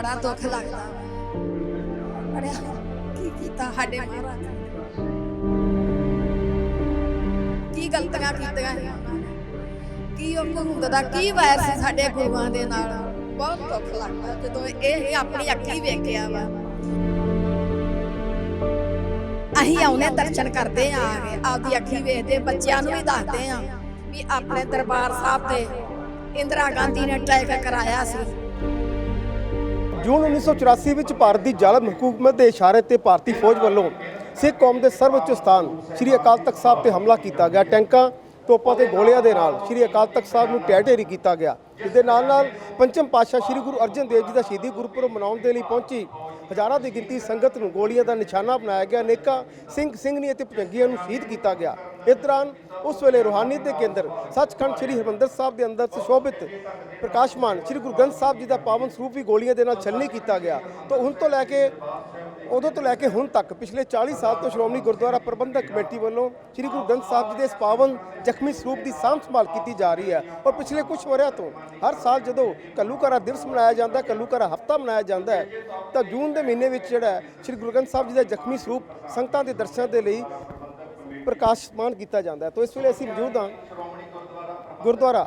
ਬੜਾ ਦੁੱਖ ਲੱਗਦਾ ਬੜਾ ਕੀ ਕੀਤਾ ਸਾਡੇ ਮਹਾਰਾਜ ਕੀ ਗਲਤੀਆਂ ਕੀਤੀਆਂ ਨੇ? ਕੀ ਉਹ ਭਗਤ ਦਾ ਕੀ ਵੈਰ ਸੀ ਸਾਡੇ ਗੁਰੂਆਂ ਦੇ ਨਾਲ? ਬਹੁਤ ਦੁੱਖ ਲੱਗਦਾ ਜਦੋਂ ਇਹ ਆਪਣੀ ਅੱਖੀ ਵੇਖਿਆ ਵਾ। ਅਸੀਂ ਆਉਨੇ ਦਰਸ਼ਨ ਕਰਦੇ ਆ, ਆਪਦੀ ਅੱਖੀ ਵੇਖਦੇ, ਬੱਚਿਆਂ ਨੂੰ ਵੀ ਦੱਸਦੇ ਆ ਵੀ ਆਪਣੇ ਦਰਬਾਰ ਸਾਹਿਬ ਤੇ ਇੰਦਰਾ ਗਾਂਧੀ ਨੇ ਅਟੈਕ ਕਰਾਇਆ ਸੀ। ਜੂਨ 1984 ਵਿੱਚ ਭਾਰਤ ਦੀ ਜ਼ਾਲਮ ਹਕੂਮਤ ਦੇ ਇਸ਼ਾਰੇ ਤੇ ਭਾਰਤੀ ਫੌਜ ਵੱਲੋਂ ਸਿੱਖ ਕੌਮ ਦੇ ਸਰਵਉੱਚ ਸਥਾਨ ਸ੍ਰੀ ਅਕਾਲ ਤਖਤ ਸਾਹਿਬ ਤੇ ਹਮਲਾ ਕੀਤਾ ਗਿਆ। ਟੈਂਕਾਂ, ਤੋਪਾਂ ਤੇ ਗੋਲਿਆਂ ਦੇ ਨਾਲ ਸ੍ਰੀ ਅਕਾਲ ਤਖਤ ਸਾਹਿਬ ਨੂੰ ਢਹਿ ਢੇਰੀ ਕੀਤਾ ਗਿਆ। ਇਸ ਦੇ ਨਾਲ ਨਾਲ ਪੰਚਮ ਪਾਤਸ਼ਾਹ ਸ੍ਰੀ ਗੁਰੂ ਅਰਜਨ ਦੇਵ ਜੀ ਦਾ ਸ਼ਹੀਦੀ ਗੁਰਪੁਰਬ ਮਨਾਉਣ ਦੇ ਲਈ ਪਹੁੰਚੀ। ਹਜ਼ਾਰਾਂ ਦੀ ਗਿਣਤੀ ਸੰਗਤ ਨੂੰ ਗੋਲੀਆਂ ਦਾ ਨਿਸ਼ਾਨਾ ਬਣਾਇਆ ਗਿਆ। ਅਨੇਕਾਂ ਸਿੰਘ ਸਿੰਘਣੀ ਅਤੇ ਭਜੰਗੀਆਂ ਨੂੰ ਸ਼ਹੀਦ ਕੀਤਾ ਗਿਆ। ਇਸ ਦੌਰਾਨ ਉਸ ਵੇਲੇ ਰੂਹਾਨੀਅਤ ਦੇ ਕੇਂਦਰ ਸੱਚਖੰਡ ਸ੍ਰੀ ਹਰਿਮੰਦਰ ਸਾਹਿਬ ਦੇ ਅੰਦਰ ਸੁਸ਼ੋਭਿਤ ਪ੍ਰਕਾਸ਼ਮਾਨ ਸ੍ਰੀ ਗੁਰੂ ਗ੍ਰੰਥ ਸਾਹਿਬ ਜੀ ਦਾ ਪਾਵਨ ਸਰੂਪ ਵੀ ਗੋਲੀਆਂ ਦੇ ਨਾਲ ਛਲਨੀ ਕੀਤਾ ਗਿਆ। ਤਾਂ ਹੁਣ ਤੋਂ ਲੈ ਕੇ ਉਦੋਂ ਤੋਂ ਲੈ ਕੇ ਹੁਣ ਤੱਕ ਪਿਛਲੇ 40 ਸਾਲ ਤੋਂ ਸ਼੍ਰੋਮਣੀ ਗੁਰਦੁਆਰਾ ਪ੍ਰਬੰਧਕ ਕਮੇਟੀ ਵੱਲੋਂ ਸ੍ਰੀ ਗੁਰੂ ਗ੍ਰੰਥ ਸਾਹਿਬ ਜੀ ਦੇ ਇਸ ਪਾਵਨ ਜ਼ਖਮੀ ਸਰੂਪ ਦੀ ਸਾਂਭ ਸੰਭਾਲ ਕੀਤੀ ਜਾ ਰਹੀ ਹੈ ਔਰ ਪਿਛਲੇ ਕੁਝ ਵਰ੍ਹਿਆਂ ਤੋਂ ਹਰ ਸਾਲ ਜਦੋਂ ਕੱਲੂਕਾਰਾ ਦਿਵਸ ਮਨਾਇਆ ਜਾਂਦਾ ਹੈ ਹਫਤਾ ਮਨਾਇਆ ਜਾਂਦਾ ਹੈ, ਤਾਂ ਜੂਨ ਦੇ ਮਹੀਨੇ ਵਿੱਚ ਜਿਹੜਾ ਸ੍ਰੀ ਗੁਰੂ ਗ੍ਰੰਥ ਸਾਹਿਬ ਜੀ ਦਾ ਜ਼ਖਮੀ ਸਰੂਪ ਸੰਗਤਾਂ ਦੇ ਦਰਸ਼ਨਾਂ ਦੇ ਲਈ ਪ੍ਰਕਾਸ਼ਮਾਨ ਕੀਤਾ ਜਾਂਦਾ ਹੈ। ਤਾਂ ਇਸ ਵੇਲੇ ਅਸੀਂ ਮੌਜੂਦ ਹਾਂ ਗੁਰਦੁਆਰਾ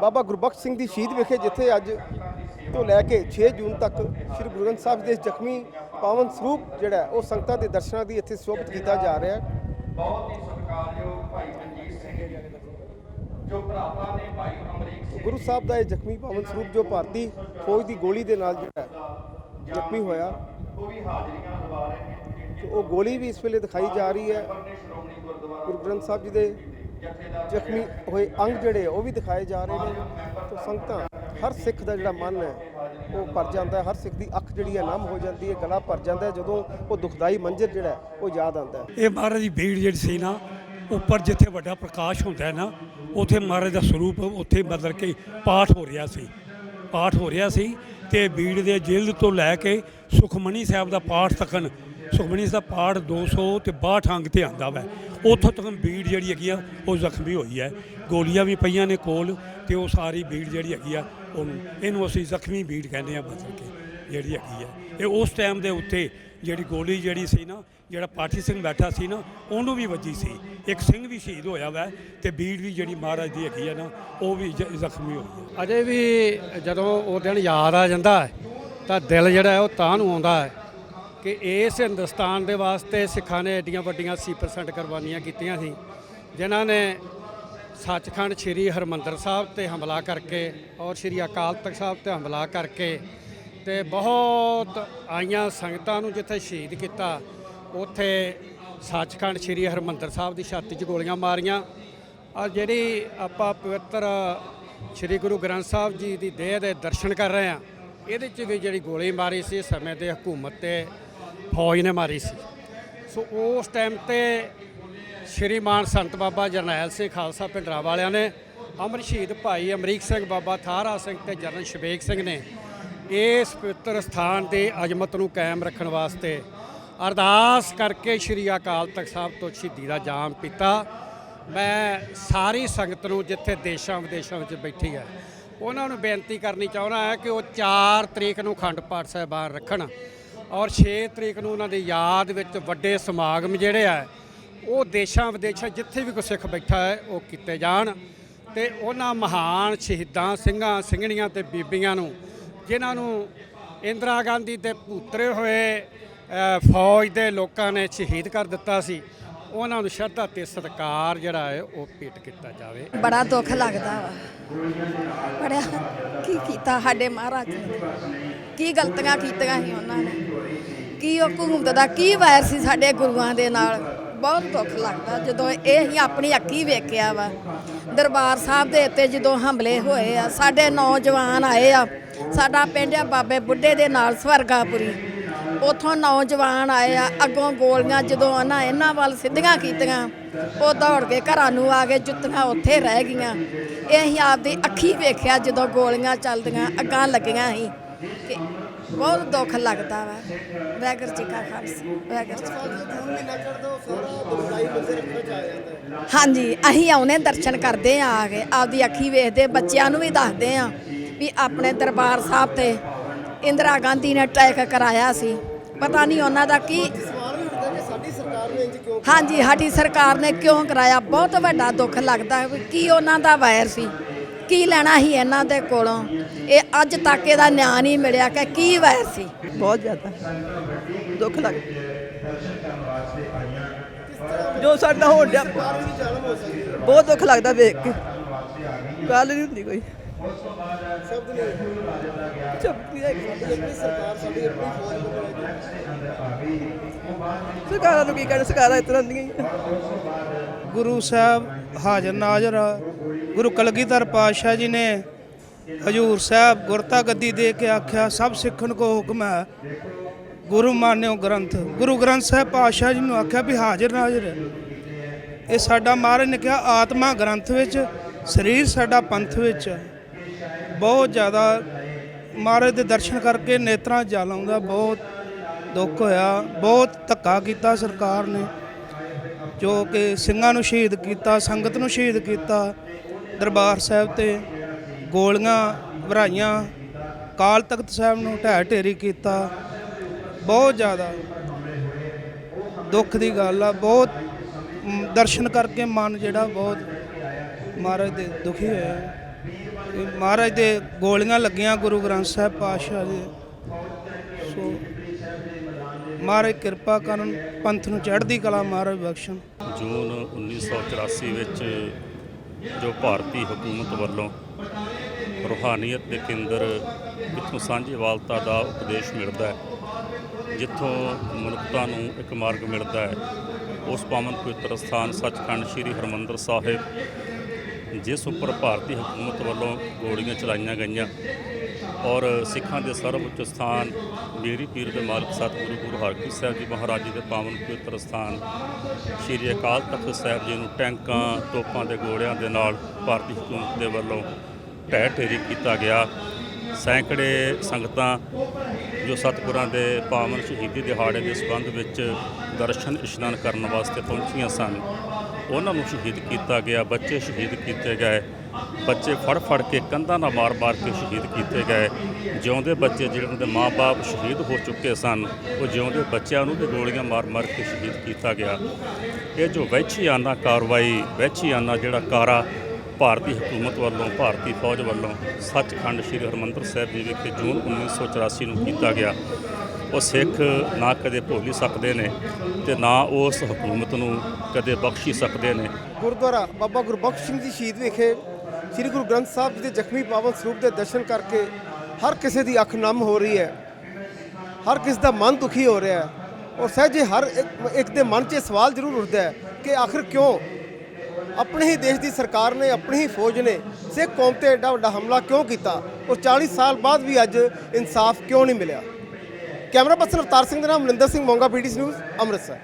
ਬਾਬਾ ਗੁਰਬਖਸ਼ ਸਿੰਘ ਦੀ ਸ਼ਹੀਦ ਵਿਖੇ, ਜਿੱਥੇ ਅੱਜ ਤੋਂ ਲੈ ਕੇ 6 ਜੂਨ ਤੱਕ ਸ੍ਰੀ ਗੁਰੂ ਗ੍ਰੰਥ ਸਾਹਿਬ ਦੇ ਇਸ ਜ਼ਖਮੀ ਪਾਵਨ ਸਰੂਪ ਜਿਹੜਾ ਉਹ ਸੰਗਤਾਂ ਦੇ ਦਰਸ਼ਨਾਂ ਦੀ ਇੱਥੇ ਸ਼ੋਭਿਤ ਕੀਤਾ ਜਾ ਰਿਹਾ ਹੈ। ਬਹੁਤ ਹੀ ਸਤਿਕਾਰਯੋਗ ਭਾਈ ਮਨਜੀਤ ਸਿੰਘ ਜੀ ਜੋ ਭਰਾਵਾਂ ਨੇ ਭਾਈ ਅਮਰੀਕ ਸਿੰਘ ਗੁਰੂ ਸਾਹਿਬ ਦਾ ਇਹ ਜ਼ਖਮੀ ਪਾਵਨ ਸਰੂਪ ਜੋ ਭਾਰਤੀ ਫੌਜ ਦੀ ਗੋਲੀ ਦੇ ਨਾਲ ਜਿਹੜਾ ਜ਼ਖਮੀ ਹੋਇਆ। ਉਹ ਵੀ ਹਾਜ਼ਰੀਆਂ ਲਵਾ ਰਹੇ ਨੇ। ਉਹ ਗੋਲੀ ਵੀ ਇਸ ਵੇਲੇ ਦਿਖਾਈ ਜਾ ਰਹੀ ਹੈ। ਗੁਰੂ ਗ੍ਰੰਥ ਸਾਹਿਬ ਜੀ ਦੇ ਜ਼ਖਮੀ ਹੋਏ ਅੰਗ ਜਿਹੜੇ ਉਹ ਵੀ ਦਿਖਾਏ ਜਾ ਰਹੇ ਨੇ। ਤਾਂ ਸੰਗਤਾਂ ਹਰ ਸਿੱਖ ਦਾ ਜਿਹੜਾ ਮਨ ਹੈ, ਉਹ ਭਰ ਜਾਂਦਾ ਹਰ ਸਿੱਖ ਦੀ ਅੱਖ ਜਿਹੜੀ ਹੈ, ਨਮ ਹੋ ਜਾਂਦੀ ਹੈ, ਗਲਾ ਭਰ ਜਾਂਦਾ ਜਦੋਂ ਉਹ ਦੁਖਦਾਈ ਮੰਜ਼ਰ ਜਿਹੜਾ ਉਹ ਯਾਦ ਆਉਂਦਾ ਇਹ ਮਹਾਰਾਜ ਦੀ ਭੀੜ ਜਿਹੜੀ ਸੀ ਨਾ, ਉੱਪਰ ਜਿੱਥੇ ਵੱਡਾ ਪ੍ਰਕਾਸ਼ ਹੁੰਦਾ ਹੈ ਨਾ, ਉੱਥੇ ਮਹਾਰਾਜ ਦਾ ਸਰੂਪ ਉੱਥੇ ਮਤਲਬ ਕਿ ਪਾਠ ਹੋ ਰਿਹਾ ਸੀ। ਪਾਠ ਹੋ ਰਿਹਾ ਸੀ ਤੇ ਬੀੜ ਦੇ ਜਿਲਦ ਤੋਂ ਲੈ ਕੇ ਸੁਖਮਣੀ ਸਾਹਿਬ ਦਾ ਪਾਠ ਤੱਕਨ ਸੁਖਮਣੀ ਸਾਹਿਬ ਦਾ ਪਾਠ 200 ਤੇ 62 ਅੰਗ ਤੇ ਆਂਦਾ ਵੈ। ਉੱਥੋਂ ਤੱਕ ਭੀੜ ਜਿਹੜੀ ਹੈਗੀ ਆ, ਉਹ ਜ਼ਖਮੀ ਹੋਈ ਹੈ। ਗੋਲੀਆਂ ਵੀ ਪਈਆਂ ਨੇ ਕੋਲ ਤੇ ਉਹ ਸਾਰੀ ਭੀੜ ਜਿਹੜੀ ਹੈਗੀ ਆ, ਉਹਨੂੰ ਇਹਨੂੰ ਅਸੀਂ ਜ਼ਖਮੀ ਭੀੜ ਕਹਿੰਦੇ ਆ, ਬਦਲ ਕੇ ਜਿਹੜੀ ਹੈਗੀ ਆ। ਇਹ ਉਸ ਟਾਈਮ ਦੇ ਉੱਤੇ ਜਿਹੜੀ ਗੋਲੀ ਜਿਹੜੀ ਸੀ ਨਾ, ਜਿਹੜਾ ਪਾਠੀ ਸਿੰਘ ਬੈਠਾ ਸੀ ਨਾ, ਉਹਨੂੰ ਵੀ ਵੱਜੀ ਸੀ। ਇੱਕ ਸਿੰਘ ਵੀ ਸ਼ਹੀਦ ਹੋਇਆ ਵੈ ਤੇ ਬੀੜ ਵੀ ਜਿਹੜੀ ਮਹਾਰਾਜ ਦੀ ਹੈਗੀ ਆ ਨਾ, ਉਹ ਵੀ ਜ- ਜ਼ਖਮੀ ਹੋਈ ਹੈ ਅਜੇ ਵੀ ਜਦੋਂ ਉਹ ਦਿਨ ਯਾਦ ਆ ਜਾਂਦਾ ਤਾਂ ਦਿਲ ਜਿਹੜਾ ਉਹ ਤਾਂ ਨੂੰ ਆਉਂਦਾ ਹੈ। ਕਿ ਇਸ ਹਿੰਦੁਸਤਾਨ ਦੇ ਵਾਸਤੇ ਸਿੱਖਾਂ ਨੇ ਐਡੀਆਂ ਵੱਡੀਆਂ 80% ਕੁਰਬਾਨੀਆਂ ਕੀਤੀਆਂ ਸੀ, ਜਿਨ੍ਹਾਂ ਨੇ ਸੱਚਖੰਡ ਸ੍ਰੀ ਹਰਮੰਦਰ ਸਾਹਿਬ ਤੇ ਹਮਲਾ ਕਰਕੇ ਔਰ ਸ੍ਰੀ ਅਕਾਲ ਤਖਤ ਸਾਹਿਬ ਤੇ ਹਮਲਾ ਕਰਕੇ ਤੇ ਬਹੁਤ ਆਈਆਂ ਸੰਗਤਾਂ ਨੂੰ ਜਿੱਥੇ ਸ਼ਹੀਦ ਕੀਤਾ, ਉੱਥੇ ਸੱਚਖੰਡ ਸ੍ਰੀ ਹਰਮੰਦਰ ਸਾਹਿਬ ਦੀ ਛਾਤੀ 'ਚ ਗੋਲੀਆਂ ਮਾਰੀਆਂ। ਔਰ ਜਿਹੜੀ ਆਪਾਂ ਪਵਿੱਤਰ ਸ੍ਰੀ ਗੁਰੂ ਗ੍ਰੰਥ ਸਾਹਿਬ ਜੀ ਦੀ ਦੇਹ ਦੇ ਦਰਸ਼ਨ ਕਰ ਰਹੇ ਆ ਇਹਦੇ 'ਚ ਵੀ ਜਿਹੜੀ ਗੋਲੀ ਮਾਰੀ ਸੀ ਸਮੇਂ ਦੇ ਹਕੂਮਤ ਤੇ ਫੌਜ ਨੇ ਮਾਰੀ ਸੀ। ਸੋ ਉਸ ਟਾਈਮ ਤੇ ਸ਼੍ਰੀਮਾਨ ਸੰਤ ਬਾਬਾ ਜਰਨੈਲ ਸਿੰਘ ਖਾਲਸਾ ਪਿੰਡਰਾ ਵਾਲਿਆਂ ਨੇ ਅਮਰ ਸ਼ਹੀਦ ਭਾਈ ਅਮਰੀਕ ਸਿੰਘ ਬਾਬਾ ਥਾਰਾ ਸਿੰਘ ਤੇ ਜਨਰਲ ਸ਼ਬੇਕ ਸਿੰਘ ਨੇ ਇਸ ਪਵਿੱਤਰ ਸਥਾਨ ਦੀ ਅਜ਼ਮਤ ਨੂੰ ਕਾਇਮ ਰੱਖਣ ਵਾਸਤੇ ਅਰਦਾਸ ਕਰਕੇ ਸ਼੍ਰੀ ਅਕਾਲ ਤਖਤ ਸਾਹਿਬ ਤੋਂ ਸ਼ਹੀਦੀ ਦਾ ਜਾਮ ਪੀਤਾ। ਮੈਂ ਸਾਰੀ ਸੰਗਤ ਨੂੰ ਜਿੱਥੇ ਦੇਸ਼ਾਂ ਵਿਦੇਸ਼ਾਂ ਵਿੱਚ ਬੈਠੀ ਹੈ, ਉਹਨਾਂ ਨੂੰ ਬੇਨਤੀ ਕਰਨੀ ਚਾਹੁੰਦਾ ਹੈ ਕਿ ਉਹ 4 ਤਰੀਕ ਨੂੰ ਖੰਡ ਪਾਠ ਸਾਹਿਬਾਨ ਰੱਖਣ। ਔਰ 6 ਤਰੀਕ ਨੂੰ ਉਹਨਾਂ ਦੀ ਯਾਦ ਵਿੱਚ ਵੱਡੇ ਸਮਾਗਮ ਜਿਹੜੇ ਆ, ਉਹ ਦੇਸ਼ਾਂ ਵਿਦੇਸ਼ਾਂ ਜਿੱਥੇ ਵੀ ਕੋਈ ਸਿੱਖ ਬੈਠਾ ਹੈ, ਉਹ ਕੀਤੇ ਜਾਣ। ਤੇ ਉਹਨਾਂ ਮਹਾਨ ਸ਼ਹੀਦਾਂ ਸਿੰਘਾਂ, ਸਿੰਘਣੀਆਂ ਤੇ ਬੀਬੀਆਂ ਨੂੰ, ਜਿਨ੍ਹਾਂ ਨੂੰ ਇੰਦਰਾ ਗਾਂਧੀ ਦੇ ਪੁੱਤਰੇ ਹੋਏ ਫੌਜ ਦੇ ਲੋਕਾਂ ਨੇ ਸ਼ਹੀਦ ਕਰ ਦਿੱਤਾ ਸੀ, ਉਹਨਾਂ ਨੂੰ ਸ਼ਰਧਾ ਤੇ ਸਤਿਕਾਰ ਜਿਹੜਾ ਹੈ, ਉਹ ਭੇਟ ਕੀਤਾ ਜਾਵੇ। ਬੜਾ ਦੁੱਖ ਲੱਗਦਾ ਵਾ। ਬੜਾ ਕੀ ਕੀਤਾ ਸਾਡੇ ਮਹਾਰਾਜ ਨੇ। ਕੀ ਗਲਤੀਆਂ ਕੀਤੀਆਂ ਸੀ ਉਹਨਾਂ ਨੇ। ਕੀ ਉਹ ਹਕੂਮਤ ਦਾ, ਕੀ ਵੈਰ ਸੀ ਸਾਡੇ ਗੁਰੂਆਂ ਦੇ ਨਾਲ? ਬਹੁਤ ਦੁੱਖ ਲੱਗਦਾ ਜਦੋਂ ਇਹ ਹੀ ਆਪਣੀ ਅੱਖੀ ਵੇਖਿਆ ਵਾ। ਦਰਬਾਰ ਸਾਹਿਬ ਦੇ ਉੱਤੇ ਜਦੋਂ ਹਮਲੇ ਹੋਏ ਆ, ਸਾਡੇ ਨੌਜਵਾਨ ਆਏ ਆ, ਸਾਡਾ ਪਿੰਡ ਆ ਬਾਬੇ ਬੁੱਢੇ ਦੇ ਨਾਲ ਸਵਰਗਾਪੁਰੀ। ਉਥੋਂ ਨੌਜਵਾਨ ਆਏ ਆ, ਅੱਗੋਂ ਗੋਲੀਆਂ ਜਦੋਂ ਉਹਨਾਂ ਇਹਨਾਂ ਵੱਲ ਸਿੱਧੀਆਂ ਕੀਤੀਆਂ, ਉਹ ਦੌੜ ਕੇ ਘਰਾਂ ਨੂੰ ਆ ਗਏ ਜੁੱਤੀਆਂ ਉੱਥੇ ਰਹਿ ਗਈਆਂ। ਇਹ ਅਸੀਂ ਆਪਦੀ ਅੱਖੀ ਵੇਖਿਆ ਜਦੋਂ ਗੋਲੀਆਂ ਚੱਲਦੀਆਂ, ਅੱਗਾਂ ਲੱਗੀਆਂ ਸੀ। ਬਹੁਤ ਦੁੱਖ ਲੱਗਦਾ ਵਾ। ਵੈਗਰ ਜੀ ਕਾ ਖਾਲਸਾ। ਵੈਗਰ ਜੀ ਕੀ ਫਤਿਹ। ਹਾਂਜੀ ਅਸੀਂ ਆਉਨੇ ਦਰਸ਼ਨ ਕਰਦੇ ਆ ਆ ਕੇ। ਆਪਦੀ ਅੱਖੀ ਵੇਖਦੇ ਬੱਚਿਆਂ ਨੂੰ ਵੀ ਦੱਸਦੇ ਆ ਵੀ ਆਪਣੇ ਦਰਬਾਰ ਸਾਹਿਬ ਤੇ ਇੰਦਰਾ ਗਾਂਧੀ ਨੇ ਅਟੈਕ ਕਰਾਇਆ ਸੀ। ਪਤਾ ਨਹੀਂ ਉਹਨਾਂ ਦਾ ਕੀ ਹਾਂਜੀ ਸਾਡੀ ਸਰਕਾਰ ਨੇ ਕਿਉਂ ਕਰਾਇਆ? ਬਹੁਤ ਵੱਡਾ ਦੁੱਖ ਲੱਗਦਾ ਹੈ ਵੀ ਕੀ ਉਹਨਾਂ ਦਾ ਵਾਇਰ ਸੀ। ਕੀ ਲੈਣਾ ਸੀ ਇਹਨਾਂ ਦੇ ਕੋਲੋਂ? ਇਹ ਅੱਜ ਤੱਕ ਇਹਦਾ ਨਿਆਂ ਨਹੀਂ ਮਿਲਿਆ ਕਿ ਕੀ ਵਾਇਰ ਸੀ? ਬਹੁਤ ਜ਼ਿਆਦਾ ਦੁੱਖ ਲੱਗ ਜੋ ਸਾਡਾ ਹੋਣ ਡਿਆ, ਬਹੁਤ ਦੁੱਖ ਲੱਗਦਾ ਵੇਖ ਕੇ। ਗੱਲ ਨਹੀਂ ਹੁੰਦੀ ਕੋਈ। ਸ਼ਬਦ ਨਹੀਂ ਚੁੱਪ ਆਪਣੀ ਸਰਕਾਰ ਸਾਡੀ ਆਪਣੀ ਫੌਜ ਬਣਾ ਸਰਕਾਰਾਂ ਨੂੰ ਕੀ ਕਹਿਣਾ, ਸਰਕਾਰਾਂ ਇਸ ਤਰ੍ਹਾਂ ਦੀਆਂ ਹੀ ਗੁਰੂ ਸਾਹਿਬ ਹਾਜ਼ਰ ਨਾਜ਼ਰ ਆ। ਗੁਰੂ ਕਲਗੀਧਰ ਪਾਤਸ਼ਾਹ ਜੀ ਨੇ ਹਜੂਰ ਸਾਹਿਬ ਗੁਰਤਾ ਗੱਦੀ ਦੇ ਕੇ ਆਖਿਆ, ਸਭ ਸਿੱਖਣ ਕੋ ਹੁਕਮ ਹੈ ਗੁਰੂ ਮਾਨਿਓ ਗ੍ਰੰਥ। ਗੁਰੂ ਗ੍ਰੰਥ ਸਾਹਿਬ ਪਾਤਸ਼ਾਹ ਜੀ ਨੂੰ ਆਖਿਆ ਵੀ ਹਾਜ਼ਰ ਨਾਜ਼ਰ ਇਹ ਸਾਡਾ ਮਹਾਰਾਜ ਨੇ ਕਿਹਾ, ਆਤਮਾ ਗ੍ਰੰਥ ਵਿੱਚ, ਸਰੀਰ ਸਾਡਾ ਪੰਥ ਵਿੱਚ ਬਹੁਤ ਜ਼ਿਆਦਾ ਮਹਾਰਾਜ ਦੇ ਦਰਸ਼ਨ ਕਰਕੇ ਨੇਤਰਾਂ 'ਚ ਜਲ ਆਉਂਦਾ, ਬਹੁਤ ਦੁੱਖ ਹੋਇਆ, ਬਹੁਤ ਧੱਕਾ ਕੀਤਾ ਸਰਕਾਰ ਨੇ। ਜੋ ਕਿ ਸਿੰਘਾਂ ਨੂੰ ਸ਼ਹੀਦ ਕੀਤਾ, ਸੰਗਤ ਨੂੰ ਸ਼ਹੀਦ ਕੀਤਾ, ਦਰਬਾਰ ਸਾਹਿਬ ਤੇ ਗੋਲੀਆਂ ਭਰਾਈਆਂ ਕਾਲ ਤਖਤ ਸਾਹਿਬ ਨੂੰ ਢਹਿ ਢੇਰੀ ਕੀਤਾ। ਬਹੁਤ ਜ਼ਿਆਦਾ ਦੁੱਖ ਦੀ ਗੱਲ ਆ, ਬਹੁਤ ਦਰਸ਼ਨ ਕਰਕੇ ਮਨ ਜਿਹੜਾ ਬਹੁਤ ਮਹਾਰਾਜ ਦੇ ਦੁਖੀ ਹੋਇਆ। ਮਹਾਰਾਜ ਦੇ ਗੋਲੀਆਂ ਲੱਗੀਆਂ ਗੁਰੂ ਗ੍ਰੰਥ ਸਾਹਿਬ ਪਾਤਸ਼ਾਹ ਜੀ ਸੋ ਮਹਾਰਾਜ ਕਿਰਪਾ ਕਰਨ ਪੰਥ ਨੂੰ ਚੜ੍ਹਦੀ ਕਲਾ ਮਹਾਰਾਜ ਬਖਸ਼ਣ। ਜੂਨ 1984 ਵਿੱਚ ਜੋ ਭਾਰਤੀ ਹਕੂਮਤ ਵੱਲੋਂ ਰੂਹਾਨੀਅਤ ਦੇ ਕੇਂਦਰ ਜਿੱਥੋਂ ਸਾਂਝੀਵਾਲਤਾ ਦਾ ਉਪਦੇਸ਼ ਮਿਲਦਾ ਹੈ, ਜਿੱਥੋਂ ਮਨੁੱਖਤਾ ਨੂੰ ਇੱਕ ਮਾਰਗ ਮਿਲਦਾ ਹੈ, ਉਸ ਪਾਵਨ ਪਵਿੱਤਰ ਸਥਾਨ ਸੱਚਖੰਡ ਸ੍ਰੀ ਹਰਮੰਦਰ ਸਾਹਿਬ, ਜਿਸ ਉੱਪਰ ਭਾਰਤੀ ਹਕੂਮਤ ਵੱਲੋਂ ਗੋਲੀਆਂ ਚਲਾਈਆਂ ਗਈਆਂ। ਔਰ ਸਿੱਖਾਂ ਦੇ ਸਰਵਉੱਚ ਸਥਾਨ ਮੇਰੀ ਪੀਰ ਦੇ ਮਾਲਕ ਸਤਿਗੁਰੂ ਗੁਰੂ ਹਰਗੋਬਿੰਦ ਸਾਹਿਬ ਜੀ ਮਹਾਰਾਜ ਜੀ ਦੇ ਪਾਵਨ ਪਵਿੱਤਰ ਸਥਾਨ, ਸ਼੍ਰੀ ਅਕਾਲ ਤਖਤ ਸਾਹਿਬ ਜੀ ਨੂੰ ਟੈਂਕਾਂ, ਤੋਪਾਂ ਦੇ ਗੋਲਿਆਂ ਦੇ ਨਾਲ ਭਾਰਤੀ ਹਕੂਮਤ ਦੇ ਵੱਲੋਂ ਢਹਿ ਢੇਰੀ ਕੀਤਾ ਗਿਆ। ਸੈਂਕੜੇ ਸੰਗਤਾਂ ਜੋ ਸਤਿਗੁਰਾਂ ਦੇ ਪਾਵਨ ਸ਼ਹੀਦੀ ਦਿਹਾੜੇ ਦੇ ਸੰਬੰਧ ਵਿੱਚ ਦਰਸ਼ਨ ਇਸ਼ਨਾਨ ਕਰਨ ਵਾਸਤੇ ਪਹੁੰਚੀਆਂ ਸਨ, ਉਹਨਾਂ ਨੂੰ ਸ਼ਹੀਦ ਕੀਤਾ ਗਿਆ, ਬੱਚੇ ਸ਼ਹੀਦ ਕੀਤੇ ਗਏ। ਬੱਚੇ ਫੜ ਫੜ ਕੇ ਕੰਧਾਂ ਨਾਲ ਮਾਰ-ਮਾਰ ਕੇ ਸ਼ਹੀਦ ਕੀਤੇ ਗਏ। ਜਿਉਂਦੇ ਬੱਚੇ ਜਿਹੜੇ ਉਹਨਾਂ ਦੇ ਮਾਪੇ ਸ਼ਹੀਦ ਹੋ ਚੁੱਕੇ ਸਨ, ਉਹ ਜਿਉਂਦੇ ਬੱਚਿਆਂ ਨੂੰ ਵੀ ਗੋਲੀਆਂ ਮਾਰ-ਮਾਰ ਕੇ ਸ਼ਹੀਦ ਕੀਤਾ ਗਿਆ। ਇਹ ਜੋ ਵਹਿਚੀਆਨਾ ਕਾਰਵਾਈ ਵਹਿਚੀਆਨਾ ਜਿਹੜਾ ਕਾਰਾ ਭਾਰਤੀ ਹਕੂਮਤ ਵੱਲੋਂ, ਭਾਰਤੀ ਫੌਜ ਵੱਲੋਂ ਸੱਚਖੰਡ ਸ੍ਰੀ ਹਰਿਮੰਦਰ ਸਾਹਿਬ ਜੀ ਵਿਖੇ ਜੂਨ 1984 ਨੂੰ ਕੀਤਾ ਗਿਆ। ਉਹ ਸਿੱਖ ਨਾ ਕਦੇ ਭੁੱਲ ਸਕਦੇ ਨੇ ਤੇ ਨਾ ਉਸ ਹਕੂਮਤ ਨੂੰ ਕਦੇ ਬਖਸ਼ੀ ਸਕਦੇ ਨੇ। ਗੁਰਦੁਆਰਾ ਬਾਬਾ ਗੁਰਬਖਸ਼ ਸਿੰਘ ਜੀ ਸ਼ਹੀਦ ਵਿਖੇ ਸ੍ਰੀ ਗੁਰੂ ਗ੍ਰੰਥ ਸਾਹਿਬ ਜੀ ਦੇ ਜ਼ਖਮੀ ਪਾਵਨ ਸਰੂਪ ਦੇ ਦਰਸ਼ਨ ਕਰਕੇ ਹਰ ਕਿਸੇ ਦੀ ਅੱਖ ਨਮ ਹੋ ਰਹੀ ਹੈ, ਹਰ ਕਿਸ ਦਾ ਮਨ ਦੁਖੀ ਹੋ ਰਿਹਾ ਹੈ। ਔਰ ਸਹਿਜੇ ਹਰ ਇੱਕ- ਦੇ ਮਨ 'ਚ ਇਹ ਸਵਾਲ ਜ਼ਰੂਰ ਉੱਠਦਾ ਹੈ ਕਿ ਆਖਿਰ ਕਿਉਂ? ਆਪਣੇ ਹੀ ਦੇਸ਼ ਦੀ ਸਰਕਾਰ ਨੇ, ਆਪਣੀ ਹੀ ਫੌਜ ਨੇ ਸਿੱਖ ਕੌਮ ਤੇ ਐਡਾ ਵੱਡਾ ਹਮਲਾ ਕਿਉਂ ਕੀਤਾ? ਔਰ 40 ਸਾਲ ਬਾਅਦ ਵੀ ਅੱਜ ਇਨਸਾਫ ਕਿਉਂ ਨਹੀਂ ਮਿਲਿਆ? ਕੈਮਰਾ ਪਰਸਨ ਅਵਤਾਰ ਸਿੰਘ ਦੇ ਨਾਮ, ਮਨਿੰਦਰ ਸਿੰਘ ਮੋਂਗਾ ਪੀਟੀਸੀ ਨਿਊਜ਼ ਅੰਮ੍ਰਿਤਸਰ।